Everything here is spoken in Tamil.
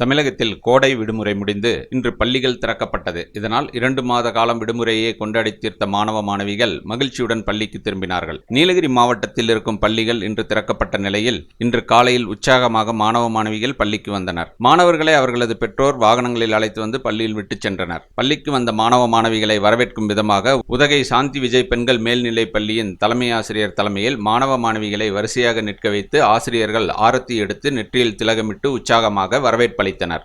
தமிழகத்தில் கோடை விடுமுறை முடிந்து இன்று பள்ளிகள் திறக்கப்பட்டது. இதனால் இரண்டு மாத காலம் விடுமுறையை கொண்டாடி தீர்த்த மாணவ மாணவிகள் மகிழ்ச்சியுடன் பள்ளிக்கு திரும்பினார்கள். நீலகிரி மாவட்டத்தில் இருக்கும் பள்ளிகள் இன்று திறக்கப்பட்ட நிலையில் இன்று காலையில் உற்சாகமாக மாணவ மாணவிகள் பள்ளிக்கு வந்தனர். மாணவர்களை அவர்களது பெற்றோர் வாகனங்களில் அழைத்து வந்து பள்ளியில் விட்டுச் சென்றனர். பள்ளிக்கு வந்த மாணவ மாணவிகளை வரவேற்கும் விதமாக உதகை சாந்தி விஜய் பெண்கள் மேல்நிலைப் பள்ளியின் தலைமை ஆசிரியர் தலைமையில் மாணவ மாணவிகளை வரிசையாக நிற்க வைத்து ஆசிரியர்கள் ஆரத்தி எடுத்து நெற்றியில் திலகமிட்டு உற்சாகமாக வரவேற்பளித்தனர்